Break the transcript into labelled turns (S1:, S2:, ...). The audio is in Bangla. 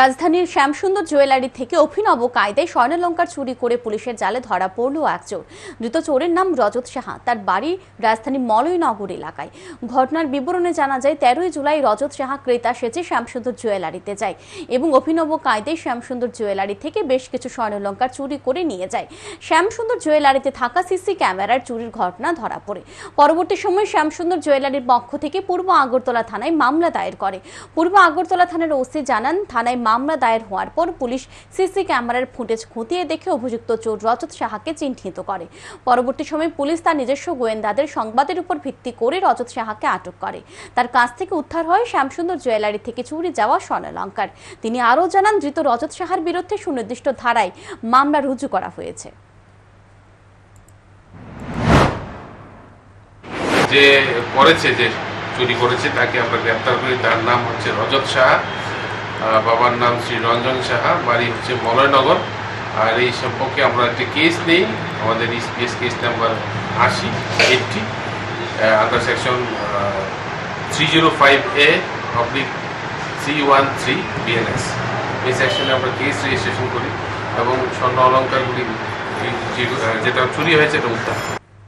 S1: রাজধানীর শ্যামসুন্দর জুয়েলারি থেকে অভিনব কায়দায় স্বর্ণালঙ্কার চুরি করে পুলিশের জালে ধরা পড়ল এক চোর। ধৃত চোরের নাম রজত সাহা। তার বাড়ি রাজধানীর মলয়নগর এলাকায়। ঘটনার বিবরণে জানা যায়, তেরোই জুলাই রজত সাহা ক্রেতা সেজে শ্যামসুন্দর জুয়েলারিতে যায় এবং অভিনব কায়দায় শ্যামসুন্দর জুয়েলারি থেকে বেশ কিছু স্বর্ণালঙ্কার চুরি করে নিয়ে যায়। শ্যামসুন্দর জুয়েলারিতে থাকা সিসি ক্যামেরার চুরির ঘটনা ধরা পড়ে। পরবর্তী সময় শ্যামসুন্দর জুয়েলারির পক্ষ থেকে পূর্ব আগরতলা থানায় মামলা দায়ের করে। পূর্ব আগরতলা থানার ওসি জানান, থানায় মামলা দায়ের হওয়ার পর পুলিশ সিসি ক্যামেরার ফুটেজ খতিয়ে দেখে অভিযুক্ত চোর রজত সাহাকে চিহ্নিত করে। পরবর্তী সময় পুলিশ তার নিজস্ব গোয়েন্দাদের সংবাদের উপর ভিত্তি করে রজত সাহাকে আটক করে। তার কাছ থেকে উদ্ধার হয় শ্যামসুন্দর জুয়েলারি থেকে চুরি যাওয়া স্বর্ণালঙ্কার। তিনি আরও জানান ধৃত রজত সাহার বিরুদ্ধে সুনির্দিষ্ট ধারায় মামলা রুজু করা হয়েছে।
S2: যে করেছে যে চুরি করেছে তাকে আমরা গ্রেপ্তার করি। তার নাম হচ্ছে রজত আহ, বাবার নাম শ্রী রঞ্জন সাহা, বাড়ি হচ্ছে মলয়নগর। আর এই সম্পর্কে আমরা একটা কেস নেই, আমাদের ইসপিএস কেস নাম্বার আশি eighty under section three zero five A public three one three BNS এই সেকশনে আমরা কেস রেজিস্ট্রেশন করি এবং স্বর্ণ অলঙ্কারগুলি যেটা চুরি হয়েছে, এটা উদ্ধার